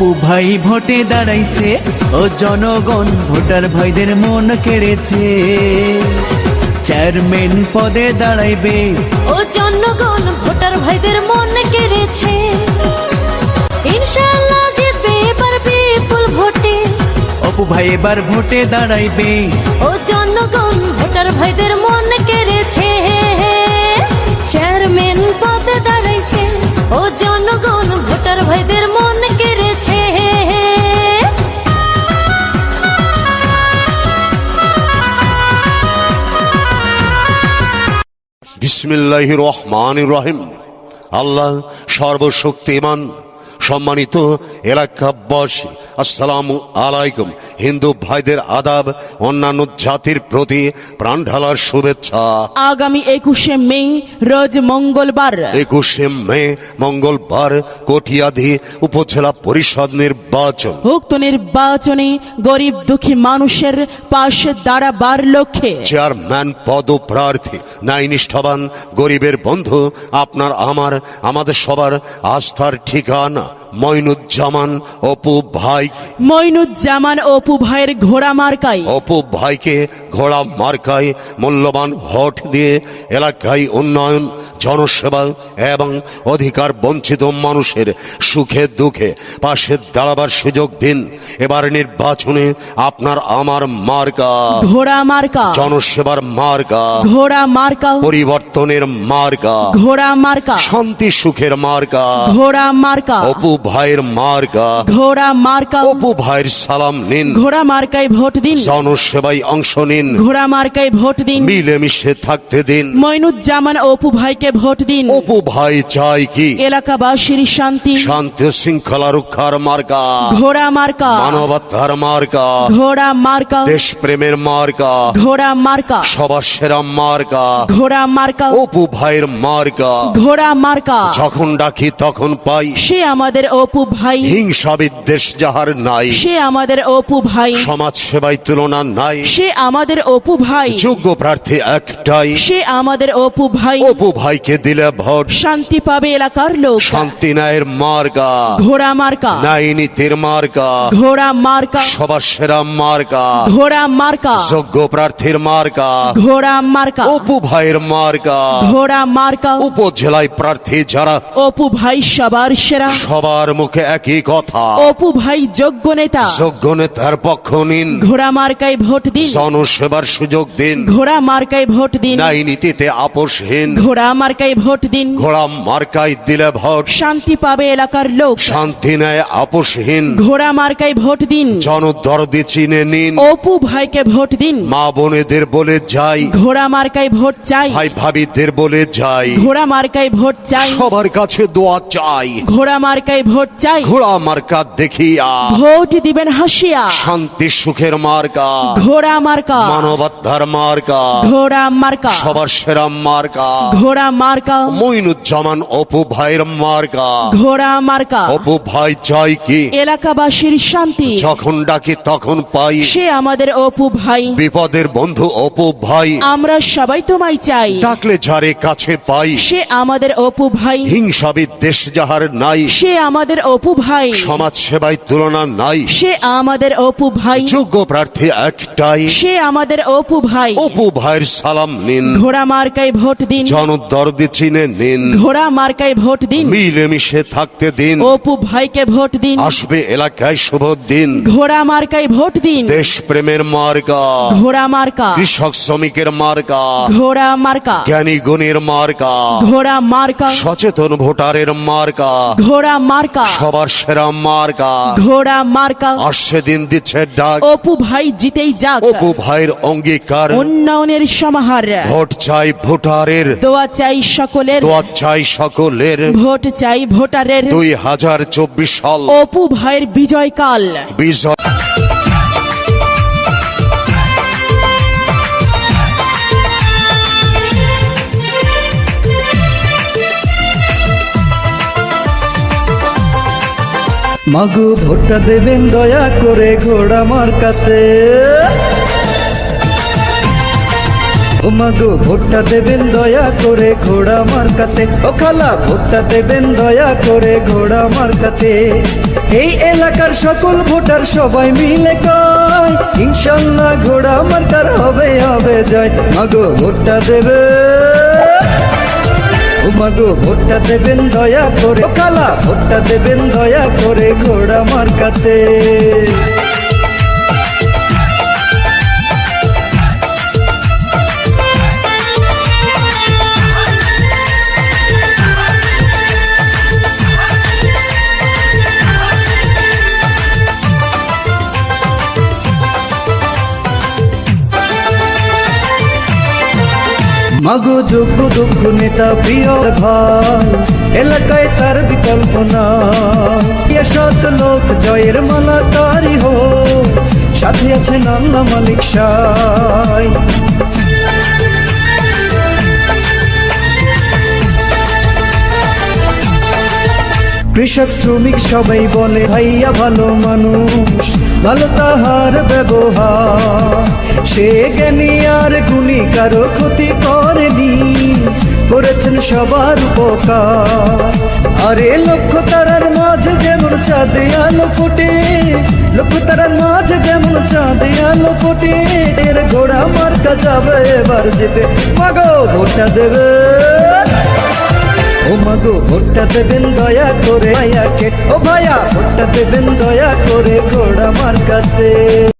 অপু ভাই ভোটে দাঁড়াইছে ও জনগণ ভোটার ভাইদের মন কেড়েছে। চেয়ারম্যান পদে দাঁড়াইবে ও জনগণ ভোটার ভাইদের মন কেড়েছে। ইনশাআল্লাহ জিতবে এবার বিপুল ভোটে। অপু ভাই এবার ভোটে দাঁড়াইবে। ও জনগণ ভোটার ভাইদের মন কেড়েছে। চেয়ারম্যান পদে দাঁড়াইছে ও জনগণ ভোটার ভাইদের মন কেড়েছে বিসমিল্লাহ রহমান রহিম। আল্লাহ সর্বশক্তিমান। সম্মানিত এলাকাবাসী আসসালামু আলাইকুম। হিন্দু ভাইদের আদাব অন্যান্য জাতির প্রতি প্রাণ ঢালার শুভেচ্ছা। আগামী একুশে মে রোজ মঙ্গলবার। একুশে মে মঙ্গলবার কটিয়াদি উপজেলা পরিষদ নির্বাচন। উক্ত নির্বাচনে গরিব দুঃখী মানুষের পাশে দাঁড়াবার লক্ষ্যে। চেয়ারম্যান পদপ্রার্থী নাই নিষ্ঠাবান গরিবের বন্ধু আপনার আমার আমাদের সবার আস্থার ঠিকানা। মইনুজ্জামান অপু ভাই। মইনুজ্জামান অপু ভাইয়ের ঘোড়া মার্কাই অপু ভাইকে ঘোড়া মার্কায় মূল্যবান ভোট দিয়ে এলাকায় উন্নয়ন জনসেবা এবং অধিকার বঞ্চিত মানুষের সুখে দুঃখে পাশে দাঁড়াবার সুযোগ দিন। এবার নির্বাচনে আপনার আমার মার্কা। ঘোড়া মার্কা। জনসেবার মার্কা। ঘোড়া মার্কা। পরিবর্তনের মার্কা। ঘোড়া মার্কা। শান্তি সুখের মার্কা। ঘোড়া মার্কা। অপু ভাইয়ের মার্কা ঘোড়া মার্কা অপু ভাইয়ের সালাম নিন। ঘোড়া মার্কায় ভোট দিন। জনসেবায় অংশ নিন। ঘোড়া মার্কায় ভোট দিন। মিলেমিশে থাকতে দিন। মইনুজ্জামান অপু ভাইকে ভোট দিন। অপু ভাই চাই কি? এলাকাবাসীর শান্তি। শান্তি শৃঙ্খলা রক্ষার মার্কা ঘোড়া মার্কা। মানবতার মার্কা ঘোড়া মার্কা। দেশপ্রেমের মার্কা ঘোড়া মার্কা। সবার সেরা মার্কা ঘোড়া মার্কা। অপু ভাইয়ের মার্কা ঘোড়া মার্কা। যখন ডাকি তখন পাই। সে আমাদের অপু ভাই। হিংসা বিদ্বেষ যাহার নাই। সে আমাদের অপু ভাই। সমাজ সেবায় তুলনা নাই। সে আমাদের অপু ভাই। যোগ্য প্রার্থী একটাই। সে আমাদের অপু ভাই। অপু ভাইকে দিলে ভোট। শান্তি পাবে এলাকার লোক। শান্তি ন্যায়ের মার্কা ঘোড়া মার্কা। ন্যায় নীতির মার্কা ঘোড়া মার্কা। সবার সেরা মার্কা ঘোড়া মার্কা। যোগ্য প্রার্থীর মার্কা ঘোড়া মার্কা। অপু ভাইয়ের মার্কা ঘোড়া মার্কা। উপজেলায় প্রার্থী যারা। অপু ভাই সবার সেরা। সবার মুখে একই কথা। অপু ভাই যোগ্য নেতা। যোগ্য নেতার পক্ষ নিন। ঘোড়া মার্কায় ভোট দিন। জনসেবার সুযোগ দিন। ঘোড়া মার্কায় ভোট দিন। ন্যায় নীতিতে আপোষহীন। ঘোড়া মার্কায় ভোট দিন। ঘোড়া মার্কায় দিলে ভোট। শান্তি পাবে এলাকার লোক। শান্তি ন্যায় আপোষহীন। ঘোড়া মার্কায় ভোট দিন। জনদরদি চিনে নিন। অপু ভাইকে ভোট দিন। মা বোনেদের বলে যাই। ঘোড়া মার্কায় ভোট চাই। ভাই ভাবিদের বলে যাই। ঘোড়া মার্কায় ভোট চাই। সবার কাছে দোয়া চাই। ঘোড়া মার্কায় ভোট চাই। ঘোড়া মার্কা দেখিয়া। ভোট দিবেন হাসিয়া। শান্তি সুখের মার্কা। ঘোড়া মার্কা। মানবতার মার্কা। ঘোড়া মার্কা। সবার সেরা মার্কা। ঘোড়া মার্কা। মইনুজ্জামান অপু ভাইয়ের মার্কা। ঘোড়া মার্কা। অপু ভাই চাই কি? এলাকাবাসীর শান্তি। যখন ডাকি তখন পাই। সে আমাদের অপু ভাই। বিপদের বন্ধু অপু ভাই। আমরা সবাই তোমায় চাই। ডাকলে যারে কাছে পাই। সে আমাদের অপু ভাই। হিংসা বিদ্বেষ যাহার নাই। সে আমাদের অপু ভাই। সমাজ সেবায় তুলনা নাই। সে আমাদের অপু ভাই। যোগ্য প্রার্থী একটাই। সে আমাদের অপু ভাই। অপু ভাইয়ের সালাম নিন। ঘোড়া মার্কায় ভোট দিন। জনদরদি চিনে নিন। ঘোড়া মার্কায় ভোট দিন। মিলেমিশে থাকতে দিন। অপু ভাইকে ভোট দিন। আসবে এলাকায় শুভ দিন। ঘোড়া মার্কায় ভোট দিন। দেশ প্রেমের মার্কা। ঘোড়া মার্কা। কৃষক শ্রমিকের মার্কা। ঘোড়া মার্কা। জ্ঞানী গুণের মার্কা। ঘোড়া মার্কা। সচেতন ভোটারের মার্কা। ঘোড়া মার্কা। সবার সেরা মার্কা। ঘোড়া মার্কা। দিচ্ছে ডাক। অপু ভাই জিতেই যাক। অপু ভাইয়ের অঙ্গীকার। উন্নয়নের সমাহার। ভোট চাই ভোটারের। দোয়া চাই সকলের। দোয়া চাই সকলের। ভোট চাই ভোটারের। দুই হাজার চব্বিশ সাল। অপু ভাইয়ের বিজয়কাল। বিজয় মাগু ভোটটা দেবেন দয়া করে ঘোড়া মার কাছে মাগো ভোটটা দেবেন দয়া করে ঘোড়া মার্কাতে। ও খালা ভোটটা দেবেন দয়া করে ঘোড়া মার্কাতে। এই এলাকার সকল ভোটার সবাই মিলে কয়, ইনশাল্লাহ ঘোড়া মার্কার হবে হবে জয়। মাগো ভোটটা দেবে। ও মাগো ভোটটা দেবেন দয়া করে। কালা ভোটটা দেবেন দয়া করে ঘোড়া মার্কাতে। মাগো যোগ্য দক্ষ নেতা প্রিয় ভাই, এলাকায় তার বিকল্প না সৎ লোক, জয়ের মালা তারি হো সাথে আছেন আল্লাহ মালিক সাই। কৃষক, শ্রমিক সবাই বলে, ভাইয়া ভালো মানুষ। ভালো তাহার ব্যবহার। সে জ্ঞানী আর গুণী, কারও ক্ষতি করেনি। করেছেন সবার উপকার। আরে লক্ষ্য তারার মাঝে যেমন চাঁদে আলো ফোটে লক্ষ্য তারার মাঝে যেমন চাঁদে আলো ফোটে, এর ঘোড়া মার্কা যাবে এবার যেতে। মাগো ভোটটা দেবে। ও মাগো ভোটটা দেবেন দয়া করে। ভাইয়াকে ও ভাইয়া ভোটটা দেবেন দয়া করে। ঘোড়া মার কাছে।